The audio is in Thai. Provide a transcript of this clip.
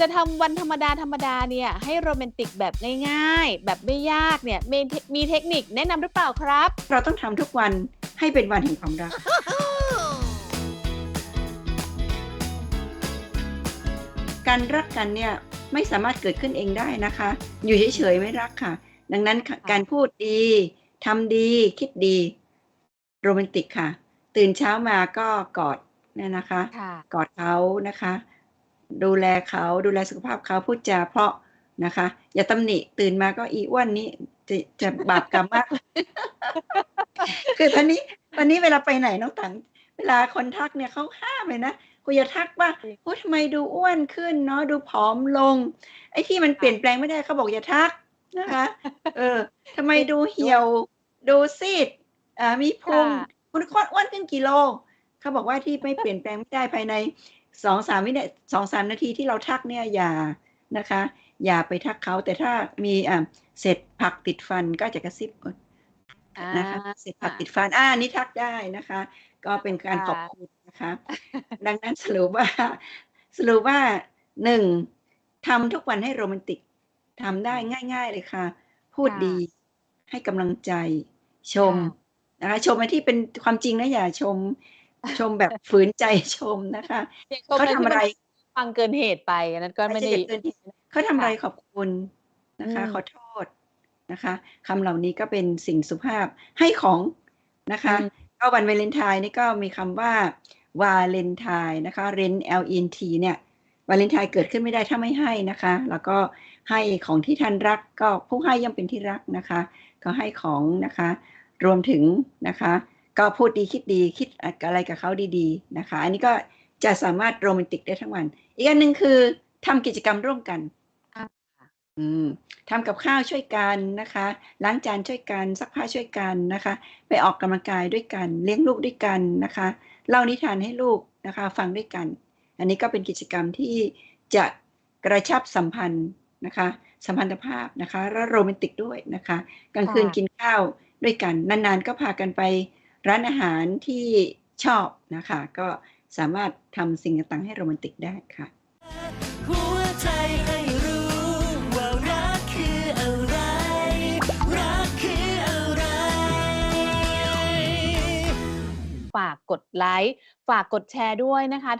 จะทำวันธรรมดาธรรมดาเนี่ยให้โรแมนติกแบบง่ายๆ แบบไม่ยากเนี่ยมีมีเทคนิคแนะนำหรือเปล่าครับ เราต้องทำทุกวันให้เป็นวันแห่งความรัก การรักกันเนี่ยไม่สามารถเกิดขึ้นเองได้นะคะ อยู่เฉยๆไม่รักค่ะ ดังนั้นค่ะการพูดดีทำดีคิดดีโรแมนติกค่ะ ตื่นเช้ามาก็กอดเนี่ยนะคะค่ะกอดเขานะคะ ดูแลเขาดูแลสุขภาพเขาพูดจาเพราะนะคะ อย่าตำหนิตื่นมาก็อีอ้วนนี้จะจะบาปกรรมมาก คือตอนนี้ตอนนี้เวลาไปไหนน้องตังเวลาคนทักเนี่ยเขาห้ามเลยนะคุณอย่าทักว่าโอ้ทำไมดูอ้วนขึ้นเนาะดูผอมลง ไอ้ที่มันเปลี่ยนแปลงไม่ได้เขาบอกอย่าทักนะคะ เออทำไมดูเหี่ยว ดูซีดอ่ามีพุงค่ะคุณอ้วนขึ้นกี่โลเขาบอกว่าที่ไม่เปลี่ยนแปลงไม่ได้ภายใน สองสามวินาสองสามนาทีที่เราทักเนี่ยอย่านะคะ อย่าไปทักเขาแต่ถ้ามีอ่าเศษผักติดฟันก็จะกระซิบอ่านะคะเศษผักติดฟันอ่าอันนี้ทักได้นะคะ ก็เป็นการขอบคุณนะคะ ดังนั้นสรุปว่าสรุปว่าหนึ่งทำทุกวันให้โรแมนติกทำได้ง่าย ๆ เลยค่ะ พูดค่ะดีให้กำลังใจชมค่ะนะคะชมในที่เป็นความจริงนะอย่าชม ชมแบบฝืนใจชมนะคะอย่ชมเขาในทำอะไรที่มันฟังเกินเหตุไปอันนั้นก็ไม่ได้ใช่เกินเหตุเขาทำอะไรค่ะขอบคุณนะคะอืมขอโทษนะคะคำเหล่านี้ก็เป็นสิ่งสุภาพให้ของนะคะอืมก็วันวาเลนไทน์นี่ก็มีคำว่าวาเลนไทน์นะคะเรน L E N T เนี่ยวาเลนไทน์เกิดขึ้นไม่ได้ถ้าไม่ให้นะคะ แล้วก็ให้ของที่ท่านรักก็ผู้ให้ย่อมเป็นที่รักนะคะ ก็ให้ของนะคะ รวมถึงนะคะ ก็พูดดีคิดดีคิดอะไรกับเขาดีๆนะคะ อันนี้ก็จะสามารถโรแมนติกได้ทั้งวัน อีกอันหนึ่งคือทำกิจกรรมร่วมกันอ่าอืมทำกับข้าวช่วยกันนะคะ ล้างจานช่วยกันซักผ้าช่วยกันนะคะ ไปออกกำลังกายด้วยกัน เลี้ยงลูกด้วยกันนะคะเล่านิทานให้ลูกนะคะ ฟังด้วยกัน อันนี้ก็เป็นกิจกรรมที่จะกระชับสัมพันธ์นะคะสัมพันธภาพนะคะและโรแมนติกด้วยนะคะกลางคืนค่ะกินข้าวด้วยกัน นานๆ ก็พากันไป ร้านอาหารที่ชอบนะคะ ก็สามารถทำสิ่งต่างๆให้โรแมนติกได้ค่ะหัวใจให้รู้ว่ารักคืออะไร รักคืออะไร ฝากกดไลค์ ฝากกดแชร์ด้วยนะคะ